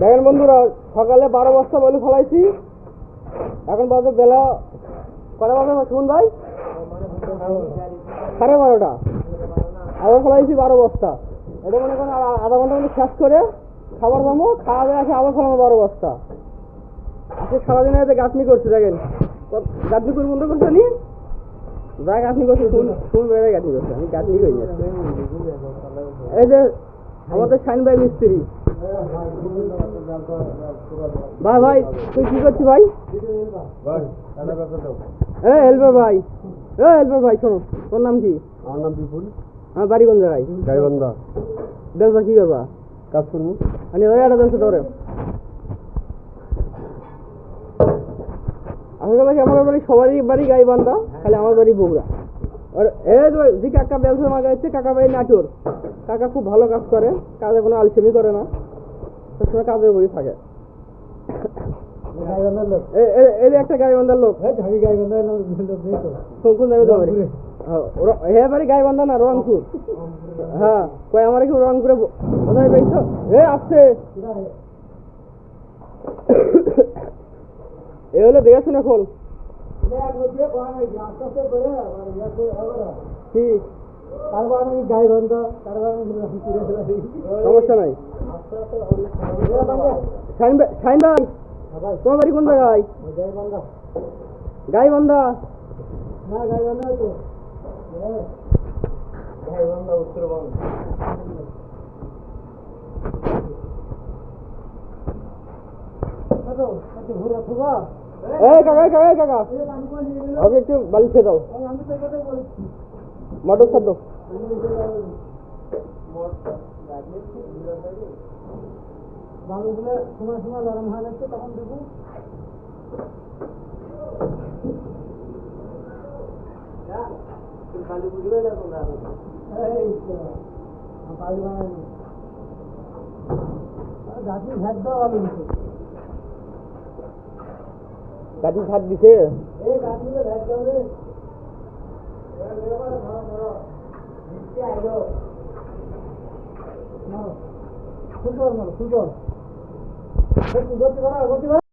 দেখেন বন্ধুরা, সকালে বারো বস্তা বলে ফলাইছি। এখন বাজে বেলা কটা বাজে শুন ভাই? সাড়ে বারোটা। আবার ফলাইছি বারো বস্তা। এটা মনে করেন আধা ঘণ্টা মধ্যে শেষ করে খাবার দামো খাওয়া দাওয়া আসে আবার ফলানো বারো বস্তা। আজকে সারাদিন এতে গাছনি করছে, দেখেন। গাছনি করে বন্ধ করছে নি? যা গাছনি করছে, ফুল ফুল বেড়ে গাছনি করছে। আমি গাছনি করি এই যে আমাদের শাইন ভাই মিস্ত্রি। ভাই ভাই তুই কি করছিস ভাই? এ হেল্পার ভাই। এ হেল্পার ভাই শোনো তোর নাম কি? আমার নাম বিপুল। আমার বাড়ি কোন জায়গায়? গাইবান্ধা। দেখবা কি করবা? কাজ করব। আমি ওই একটা দেখছ তোরে আমাকে বাড়ি আমার বাড়ি সবারই বাড়ি খালি আমার বাড়ি বগুড়া। আর এই তো যে কাকা ব্যবসা মাগা কাকা বাড়ি নাটোর। কাকা খুব ভালো কাজ করে কাজে কোনো আলসেমি করে না। সবসময় কাজে বই থাকে। গাইবান্ধার লোক? এ- এ- এর একটা লোক। হ্যাঁ গাইবান্ধার লোক যাবে তোমার হে বাড়ি না রংপুর। হ্যাঁ কই আমার কি রংপুরে ব- কোথায় পেয়েছ? এ আসছে। এ হলো দেখে শুনে খোল কি? তারপর আমি তারপর আমি সমস্যা নাই। ভাই তোমার বাড়ি কোন জায়গায়? তো উত্তরবঙ্গ ঘুরে কাকা কাকা কাকা। ওকে একটু বালি খেয়ে দাও। আমি তো মটর খাদ্য বালুগুলো সময় সময় গরম হয়ে যাচ্ছে তখন দেখুন এই তো, আমার বাড়ি বানায়নি। আর গাছি ভেট দেওয়া দিচ্ছে। গাড়ি ভাত দিছে এই গাছগুলো ভেট দেওয়া ايه وارا ما وارا ٻي تي